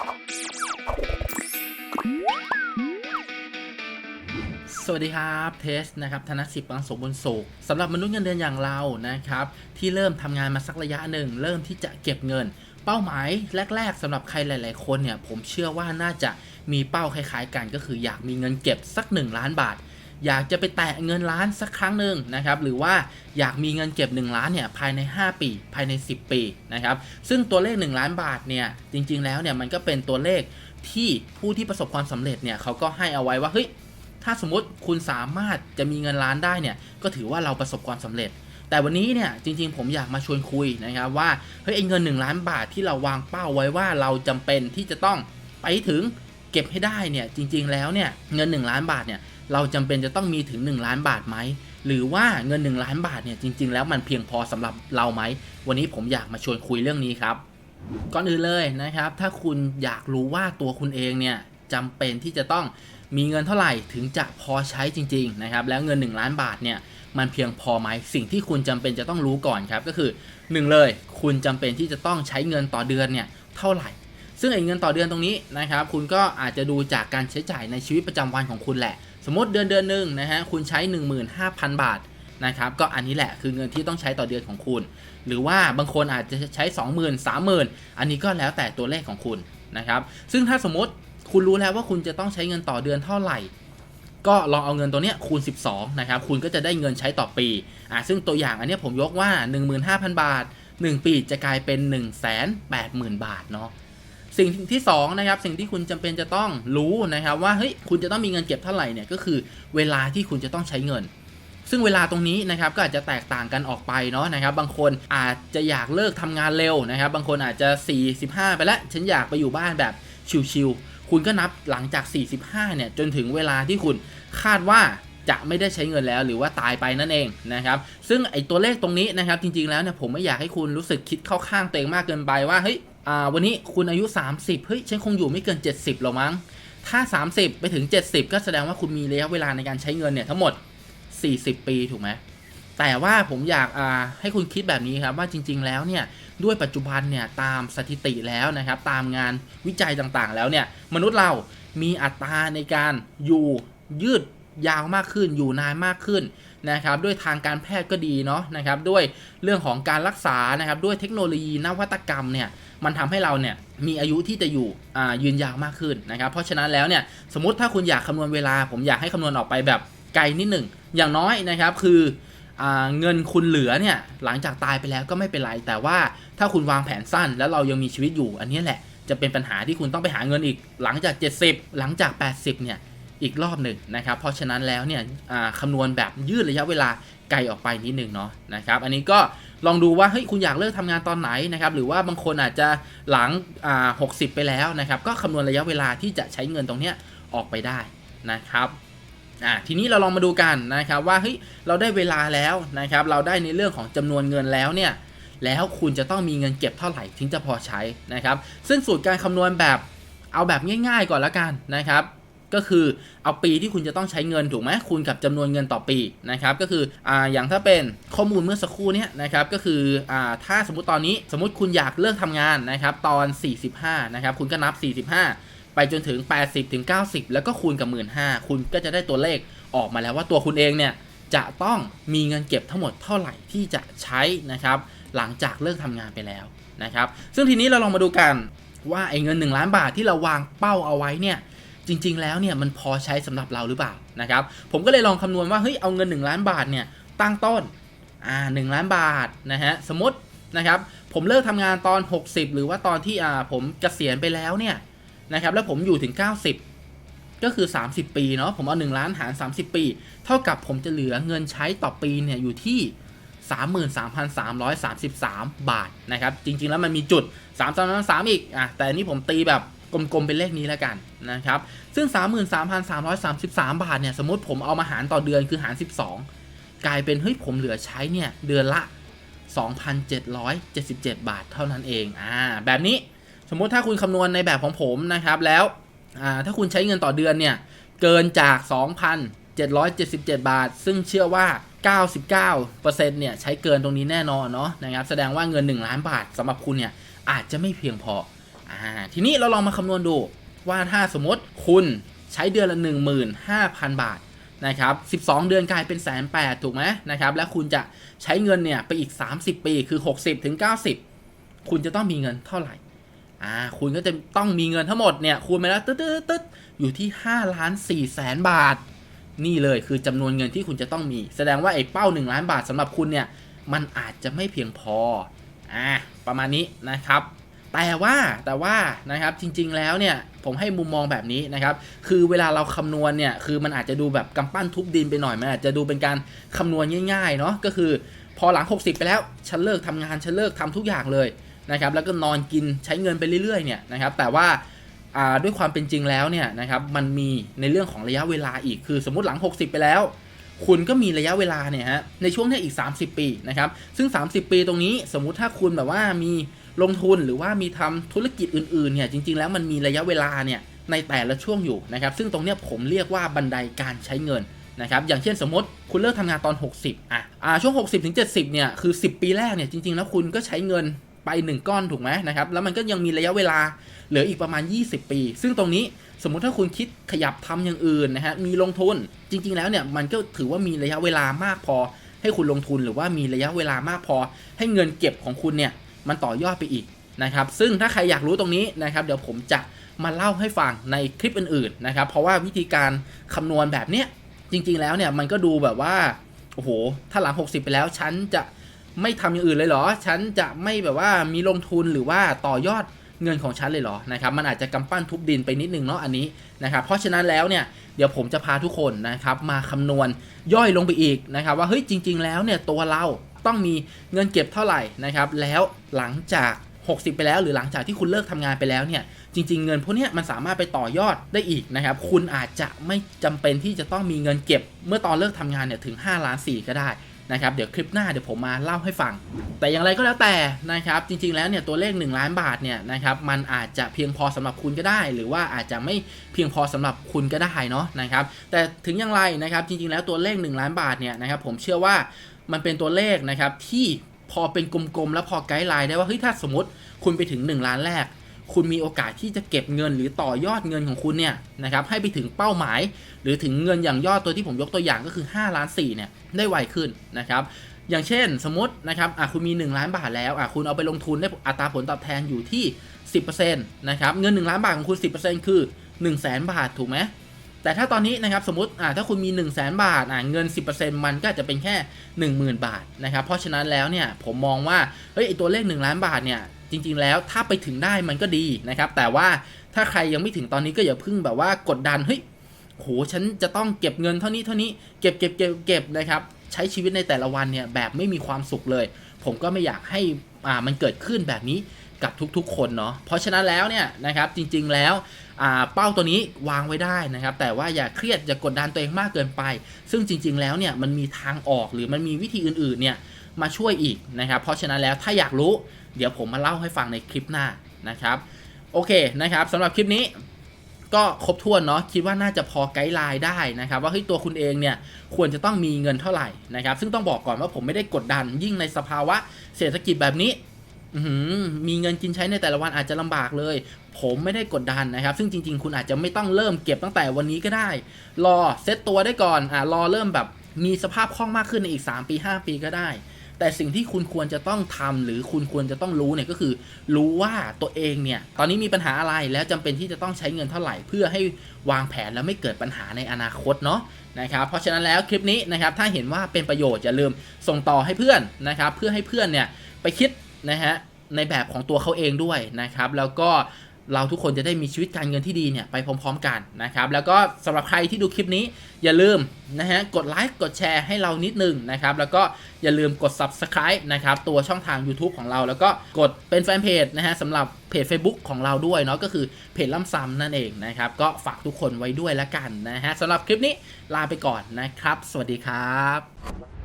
สวัสดีครับเทสนะครับธนสิทธิ์บางสมบุญสุขสำหรับมนุษย์เงินเดือนอย่างเรานะครับ ที่เริ่มทำงานมาสักระยะหนึ่ง เริ่มที่จะเก็บเงิน เป้าหมายแรก ๆสำหรับใครหลาย ๆ คนเนี่ย ผมเชื่อว่าน่าจะมีเป้าคล้าย ๆ กันก็คืออยากมีเงินเก็บสัก 1 ล้านบาท อยากจะไปแตะเงินล้านสักครั้งหนึ่งนะครับหรือว่าอยากมีเงินเก็บ 1 ล้านเนี่ยภายใน 5 ปี ภายใน 10 ปีนะครับซึ่งตัวเลข 1 ล้านบาทเนี่ยจริง ๆ แล้วเนี่ยมันก็เป็นตัวเลขที่ผู้ที่ประสบความสำเร็จเนี่ยเขาก็ให้เอาไว้ว่าเฮ้ยถ้าสมมติคุณสามารถจะมีเงินล้านได้เนี่ยก็ถือว่าเราประสบความสำเร็จ แต่วันนี้เนี่ยจริง ๆ ผมอยากมาชวนคุยนะครับว่าเฮ้ยเงิน 1 ล้านบาทที่เราวางเป้าไว้ว่าเราจำเป็นที่จะต้องไปถึงเก็บให้ได้เนี่ยจริง ๆ แล้วเนี่ยเงิน 1 ล้านบาทเนี่ย เราจำเป็นจะต้องมีถึง 1 ล้านบาทไหม หรือว่าเงิน 1 ล้านบาทเนี่ยจริง ๆ แล้วมันเพียงพอสำหรับเราไหม วันนี้ผมอยากมาชวนคุยเรื่องนี้ครับ ก่อนอื่นเลยนะครับ ถ้าคุณอยากรู้ว่าตัวคุณเองเนี่ยจำเป็นที่จะต้องมีเงินเท่าไหร่ถึงจะพอใช้จริง ๆ นะครับ แล้วเงิน 1 ล้านบาทเนี่ยมันเพียงพอไหมสิ่งที่คุณจำเป็นจะต้องรู้ก่อนครับ ก็คือ 1 เลย คุณจำเป็นที่จะต้องใช้เงินต่อเดือนเนี่ยเท่าไหร่ ซึ่งไอ้เงินต่อเดือนตรงนี้นะครับ คุณก็อาจจะดูจากการใช้จ่ายในชีวิตประจำวันของคุณแหละ มมติเดือนเดือนหนึ่งนะฮะคุณใช้ 15,000 บาทนะครับก็อันนี้แหละคือเงินที่ต้องใช้ต่อเดือนของคุณ หรือว่าบางคนอาจจะใช้ 20,000 30,000 อันนี้ก็แล้วแต่ตัวเลขของคุณนะครับซึ่งถ้าสมมติคุณรู้แล้วว่าคุณจะต้องใช้เงินต่อเดือนเท่าไหร่ ก็ลองเอาเงินตัวเนี้ยคูณ 12นะครับคุณก็จะได้เงินใช้ต่อปีอ่าซึ่งตัวอย่างอันนี้ผมยกว่า 15,000 บาท 1 ปีจะกลายเป็น 180,000 บาทเนาะ สิ่งที่2นะครับสิ่งที่คุณจำเป็นจะต้องรู้นะครับว่าเฮ้ยคุณจะต้องมีเงินเก็บเท่าไหร่เนี่ยก็คือเวลาที่คุณจะต้องใช้เงิน ซึ่งเวลาตรงนี้นะครับก็อาจจะแตกต่างกันออกไปเนาะนะครับ บางคนอาจจะอยากเลิกทำงานเร็วนะครับ บางคนอาจจะ 45 ไปแล้วฉันอยากไปอยู่บ้านแบบชิลๆคุณก็นับหลังจาก 45 เนี่ยจนถึงเวลาที่คุณคาดว่าจะไม่ได้ใช้เงินแล้วหรือว่าตายไปนั่นเองนะครับ ซึ่งไอ้ตัวเลขตรงนี้นะครับจริงๆแล้วเนี่ยผมไม่อยากให้คุณรู้สึกคิดเข้าข้างตัวเองมากเกินไปว่าเฮ้ย อ่าวันนี้คุณอายุ 30 เฮ้ย ฉันคงอยู่ไม่เกิน 70หรอมั้ง ถ้า 30 ไปถึง 70 ก็แสดงว่าคุณมีระยะเวลาในการใช้เงินเนี่ยทั้งหมด 40 ปีถูกไหม แต่ว่าผมอยากอ่าให้คุณคิดแบบนี้ครับว่าจริง ๆ แล้วเนี่ยด้วยปัจจุบันเนี่ยตามสถิติแล้วนะครับ ตามงานวิจัยต่างๆ แล้วเนี่ยมนุษย์เรามีอัตราในการอยู่ยืดยาวมากขึ้นอยู่นานมากขึ้นนะครับด้วยทางการแพทย์ก็ดีเนาะนะครับด้วยเรื่องของการรักษานะครับด้วยเทคโนโลยีนวัตกรรมเนี่ย มันทำให้เราเนี่ยมีอายุที่จะอยู่ยืนยาวมากขึ้นนะครับเพราะฉะนั้นแล้วเนี่ยสมมติถ้าคุณอยากคำนวณเวลา ผมอยากให้คำนวณออกไปแบบไกลนิดหนึ่งอย่างน้อยนะครับคือเงินคุณเหลือเนี่ยหลังจากตายไปแล้วก็ไม่เป็นไร แต่ว่าถ้าคุณวางแผนสั้น แล้วเรายังมีชีวิตอยู่อันนี้แหละจะเป็นปัญหาที่คุณต้องไปหาเงินอีกหลังจาก 70 หลังจาก 80เนี่ย อีกรอบหนึ่งนะครับ เพราะฉะนั้นแล้วเนี่ยคำนวณแบบยืดระยะเวลาไกลออกไปนิดหนึ่งเนาะนะครับ อันนี้ก็ลองดูว่าเฮ้ยคุณอยากเลิกทำงานตอนไหนนะครับ หรือว่าบางคนอาจจะหลังอ่า60ไปแล้วนะครับ ก็คำนวณระยะเวลาที่จะใช้เงินตรงเนี้ยออกไปได้นะครับอะทีนี้เราลองมาดูกันนะครับว่าเฮ้ยเราได้เวลาแล้วนะครับ เราได้ในเรื่องของจำนวนเงินแล้วเนี่ยแล้วคุณจะต้องมีเงินเก็บเท่าไหร่ถึงจะพอใช้นะครับ ซึ่งสูตรการคำนวณแบบเอาแบบง่าย ๆ ก่อนละกันนะครับ ก็คือเอาปีที่คุณจะต้องใช้เงินถูกไหมคูณกับจำนวนเงินต่อปีนะครับก็คืออ่าอย่างถ้าเป็นข้อมูลเมื่อสักครู่เนี้ยนะครับก็คืออ่าถ้าสมมติตอนนี้สมมติคุณอยากเลิกทำงานนะครับตอน 45นะครับคุณก็นับ 45 ไปจนถึง 80ถึง90 แล้วก็คูณกับ 15,000คุณก็จะได้ตัวเลขออกมาแล้วว่าตัวคุณเองเนี่ยจะต้องมีเงินเก็บทั้งหมดเท่าไหร่ที่จะใช้นะครับหลังจากเลิกทำงานไปแล้วนะครับซึ่งทีนี้เราลองมาดูกันว่าไอ้เงิน 1 ล้านบาทที่เราวางเป้าเอาไว้เนี่ย จริง ๆ แล้วเนี่ยมันพอใช้สำหรับเราหรือเปล่านะครับผมก็เลยลองคำนวณว่าเฮ้ยเอาเงิน 1 ล้านบาทเนี่ยตั้งต้นอ่าหล้านบาทนะฮะสมมตินะครับผมเลิกทำงานตอน 60 หรือว่าตอนที่อ่าผมเกษียณไปแล้วเนี่ยนะครับแล้วผมอยู่ถึง 90 ก็คือ 30 ปีเนาะผมเอา 1 ล้านหาร 30 ปี เท่ากับผมจะเหลือเงินใช้ต่อปีเนี่ยอยู่ที่33,333 บาทนะครับ จริงๆ แล้วมันมีจุด 3 3 3 อีกอะแต่อันนี้ผมตีแบบ กลมๆเป็นเลขนี้แล้วกันนะครับซึ่ง 33,333 บาทเนี่ยสมมติผมเอามาหารต่อเดือนคือหาร 12 กลายเป็นเฮ้ยผมเหลือใช้เนี่ยเดือนละ 2,777 บาทเท่านั้นเองอ่าแบบนี้สมมติถ้าคุณคำนวณในแบบของผมนะครับแล้วอ่าถ้าคุณใช้เงินต่อเดือนเนี่ยเกินจาก 2,777 บาท ซึ่งเชื่อว่า 99%เนี่ยใช้เกินตรงนี้แน่นอนเนาะนะครับแสดงว่าเงิน 1 ล้านบาทสำหรับคุณเนี่ยอาจจะไม่เพียงพอ ทีนี้เราลองมาคำนวณดูว่าถ้าสมมติคุณใช้เดือนละ 15,000 บาทนะครับ12 เดือนกลายเป็นแสนแปดถูกไหมนะครับ แล้วคุณจะใช้เงินเนี่ยไปอีก 30 ปีคือ 60ถึง90 คุณจะต้องมีเงินเท่าไหร่อ่าคุณก็จะต้องมีเงินทั้งหมดเนี่ยคูณไปแล้วตึ๊ดตึ๊ดตึ๊ดอยู่ที่5ล้าน4แสนบาท นี่เลยคือจำนวนเงินที่คุณจะต้องมี แสดงว่าไอ้เป้า 1 ล้านบาทสำหรับคุณเนี่ยมันอาจจะไม่เพียงพออ่าประมาณนี้นะครับ แต่ว่าแต่ว่านะครับจริง ๆ แล้วเนี่ยผมให้มุมมองแบบนี้นะครับ คือเวลาเราคำนวณเนี่ยคือมันอาจจะดูแบบกำปั้นทุบดินไปหน่อยมันอาจจะดูเป็นการคำนวณง่ายๆเนาะก็คือพอหลัง 60 ไปแล้วฉันเลิกทำงานฉันเลิกทำทุกอย่างเลยนะครับแล้วก็นอนกินใช้เงินไปเรื่อยๆเนี่ยนะครับแต่ว่าด้วยความเป็นจริงแล้วเนี่ยนะครับมันมีในเรื่องของระยะเวลาอีกคือสมมติหลัง 60 ไปแล้ว คุณก็มีระยะเวลาเนี่ยฮะในช่วงนี้อีก 30 ปีนะครับซึ่ง 30 ปีตรงนี้สมมุติถ้าคุณแบบว่ามี ลงทุนหรือว่ามีทำธุรกิจอื่นๆเนี่ยจริง ๆ แล้วมันมีระยะเวลาเนี่ยในแต่ละช่วงอยู่นะครับซึ่งตรงเนี้ยผมเรียกว่าบันไดการใช้เงินนะครับอย่างเช่นสมมติคุณเลิกทำงานตอน 60อะอ่าช่วง 60ถึง70เนี่ยคือ 10 ปีแรกเนี่ยจริง ๆ แล้วคุณก็ใช้เงินไป 1 ก้อนถูกไหมนะครับแล้วมันก็ยังมีระยะเวลาเหลืออีกประมาณ 20 ปี ซึ่งตรงนี้สมมุติถ้าคุณคิดขยับทำอย่างอื่นนะฮะมีลงทุนจริง ๆ แล้วเนี่ยมันก็ถือว่ามีระยะเวลามากพอ ให้คุณลงทุนหรือว่ามีระยะเวลามากพอ ให้เงินเก็บของคุณเนี่ย มันต่อยอดไปอีกนะครับ ซึ่งถ้าใครอยากรู้ตรงนี้นะครับ เดี๋ยวผมจะมาเล่าให้ฟังในคลิปอื่นๆนะครับ เพราะว่าวิธีการคำนวณแบบเนี้ยจริง ๆ แล้วเนี่ยมันก็ดูแบบว่าโอ้โหถ้าหลัง 60 ไปแล้วฉันจะไม่ทำอย่างอื่นเลยเหรอ ฉันจะไม่แบบว่ามีลงทุนหรือว่าต่อยอดเงินของฉันเลยเหรอนะครับมันอาจจะกำปั้นทุบดินไปนิดนึงเนาะอันนี้นะครับเพราะฉะนั้นแล้วเนี่ยเดี๋ยวผมจะพาทุกคนนะครับมาคำนวณย่อยลงไปอีกนะครับว่าเฮ้ยจริง ๆ แล้วเนี่ยตัวเรา ต้องมีเงินเก็บเท่าไหร่นะครับ แล้วหลังจาก 60 ไปแล้ว หรือหลังจากที่คุณเลิกทำงานไปแล้วเนี่ยจริง ๆ เงินพวกนี้มันสามารถไปต่อยอดได้อีกนะครับ คุณอาจจะไม่จำเป็นที่จะต้องมีเงินเก็บ เมื่อตอนเลิกทำงานเนี่ยถึง 5 ล้าน 4 ก็ได้นะครับเดี๋ยวคลิปหน้าเดี๋ยวผมมาเล่าให้ฟัง แต่อย่างไรก็แล้วแต่นะครับจริงๆแล้วเนี่ยตัวเลข 1 ล้านบาทเนี่ยนะครับมันอาจจะเพียงพอสำหรับคุณก็ได้ หรือว่าอาจจะไม่เพียงพอสำหรับคุณก็ได้เนาะนะครับแต่ถึงอย่างไรนะครับจริงๆแล้วตัวเลข 1 ล้านบาทเนี่ยนะครับผมเชื่อว่า มันเป็นตัวเลขนะครับที่พอเป็นกลมๆ แล้วพอไกด์ไลน์ได้ว่าเฮ้ยถ้าสมมติคุณไปถึง 1 ล้านแรก คุณมีโอกาสที่จะเก็บเงินหรือต่อยอดเงินของคุณเนี่ยนะครับให้ไปถึงเป้าหมาย หรือถึงเงินอย่างยอดตัวที่ผมยกตัวอย่างก็คือ5ล้าน4เนี่ยได้ไวขึ้นนะครับอย่างเช่นสมมตินะครับอะคุณมี 1 ล้านบาทแล้วอะคุณเอาไปลงทุนได้อัตราผลตอบแทนอยู่ที่ 10%นะครับเงิน 1 ล้านบาทของคุณ 10%คือ 1 0 0 0 0แบาทถูกไหม แต่ถ้าตอนนี้นะครับสมมติอะถ้าคุณมี 1 0 0 0 0แบาทอะเงิน 10%มันก็จจะเป็นแค่ 10,000 บาทนะครับเพราะฉะนั้นแล้วเนี่ยผมมองว่าเฮ้ยไอตัวเลข 1 ล้านบาทเนี่ยจริงๆแล้วถ้าไปถึงได้มันก็ดีนะครับแต่ว่าถ้าใครยังไม่ถึงตอนนี้ก็อย่าพิ่งแบบว่ากดดันเฮ้ยโหฉันจะต้องเก็บเงินเท่านี้เท่านี้เก็บเก็บเก็บเก็บนะครับใช้ชีวิตในแต่ละวันเนี่ยแบบไม่มีความสุขเลย ผมก็ไม่อยากให้อ่ามันเกิดขึ้นแบบนี้ กับทุกๆ คนเนาะเพราะฉะนั้นแล้วเนี่ยนะครับจริงๆแล้วเป้าตัวนี้วางไว้ได้นะครับ แต่ว่าอย่าเครียดอย่ากดดันตัวเองมากเกินไป ซึ่งจริง ๆแล้วเนี่ยมันมีทางออกหรือมันมีวิธีอื่นๆเนี่ยมาช่วยอีกนะครับ เพราะฉะนั้นแล้วถ้าอยากรู้ เดี๋ยวผมมาเล่าให้ฟังในคลิปหน้านะครับ โอเคนะครับสำหรับคลิปนี้ก็ครบถ้วนเนาะคิดว่าน่าจะพอไกด์ไลน์ได้นะครับ ว่าเฮ้ยตัวคุณเองเนี่ยควรจะต้องมีเงินเท่าไหร่นะครับ ซึ่งต้องบอกก่อนว่าผมไม่ได้กดดันยิ่งในสภาวะเศรษฐกิจแบบนี้ มีเงินกินใช้ในแต่ละวันอาจจะลำบากเลย ผมไม่ได้กดดันนะครับ ซึ่งจริง ๆ คุณอาจจะไม่ต้องเริ่มเก็บตั้งแต่วันนี้ก็ได้ รอเซตตัวได้ก่อนอ่ารอเริ่มแบบมีสภาพคล่องมากขึ้นในอีก 3 ปี 5 ปีก็ได้ แต่สิ่งที่คุณควรจะต้องทำหรือคุณควรจะต้องรู้เนี่ยก็คือ รู้ว่าตัวเองเนี่ยตอนนี้มีปัญหาอะไรแล้วจำเป็นที่จะต้องใช้เงินเท่าไหร่ เพื่อให้วางแผนแล้วไม่เกิดปัญหาในอนาคตเนาะนะครับเพราะฉะนั้นแล้วคลิปนี้นะครับถ้าเห็นว่าเป็นประโยชน์อย่าลืมส่งต่อให้เพื่อนนะครับเพื่อให้เพื่อนเนี่ยไปคิด นะฮะในแบบของตัวเขาเองด้วยนะครับ แล้วก็เราทุกคนจะได้มีชีวิตการเงินที่ดีเนี่ยไปพร้อม ๆ กันนะครับ แล้วก็สำหรับใครที่ดูคลิปนี้อย่าลืมนะฮะกดไลค์กดแชร์ให้เรานิดนึงนะครับ แล้วก็อย่าลืมกด subscribe นะครับตัวช่องทาง YouTube ของเรา แล้วก็กดเป็นแฟนเพจนะฮะสำหรับเพจ Facebook ของเราด้วยเนาะก็คือเพจล่ำซ้ำนั่นเองนะครับ ก็ฝากทุกคนไว้ด้วยละกันนะฮะสำหรับคลิปนี้ลาไปก่อนนะครับ สวัสดีครับ